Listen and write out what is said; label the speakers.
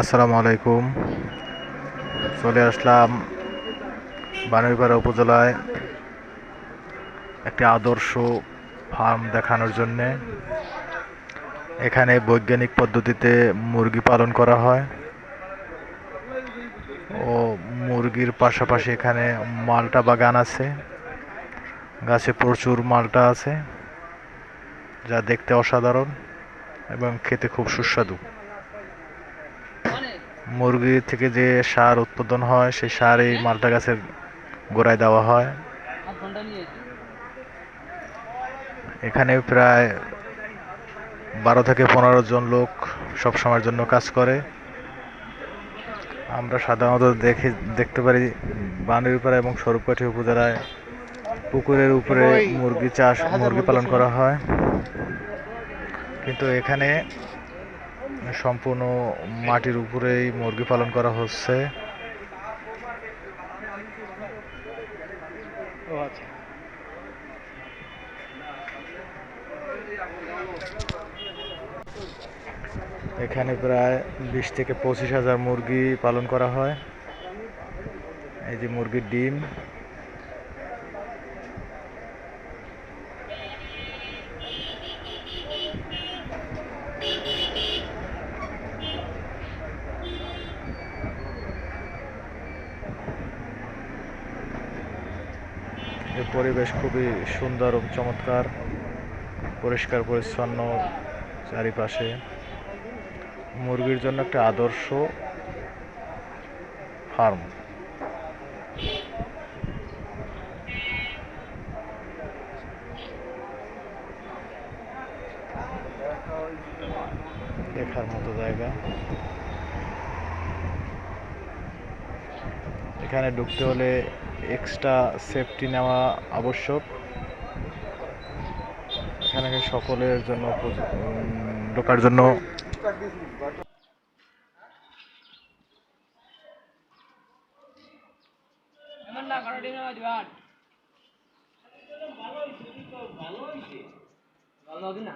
Speaker 1: আসসালামু আলাইকুম। চলে আসলাম বানুইপাড়া উপজেলায় একটি আদর্শ ফার্ম দেখানোর জন্যে। এখানে বৈজ্ঞানিক পদ্ধতিতে মুরগি পালন করা হয় ও মুরগির পাশাপাশি এখানে মালটা বাগান আছে, গাছে প্রচুর মালটা আছে, যা দেখতে অসাধারণ এবং খেতে খুব সুস্বাদু। মুরগি থেকে যে সার উৎপাদন হয়, সেই সার এই মালটা গাছের গোড়ায় দেওয়া হয়। এখানে প্রায় বারো থেকে পনেরো জন লোক সব সময়ের জন্য কাজ করে। আমরা সাধারণত দেখে, দেখতে পারি বানুইপাড়া এবং স্বরূপকাঠি উপজেলায় পুকুরের উপরে মুরগি চাষ, মুরগি পালন করা হয়। কিন্তু এখানে সম্পূর্ণ মাটির উপরেই মুরগি পালন করা হচ্ছে।
Speaker 2: আচ্ছা।
Speaker 1: এখানে প্রায় বিশ থেকে পঁচিশ হাজার মুরগি পালন করা হয়। এই যে মুরগির ডিম এই পরিবেশ খুবই সুন্দর ও চমৎকার, পরিষ্কার, পরিচ্ছন্ন চারিপাশে। মুরগির জন্য একটা আদর্শ ফার্ম। দেখার মতো জায়গা। এখানে ঢুকতে হলে এক্সট্রা সেফটি নেওয়া আবশ্যক। এখানে সকলের জন্য ঢোকার জন্য।
Speaker 2: ভালো হইছে ভালো হইছে ভালো হবে না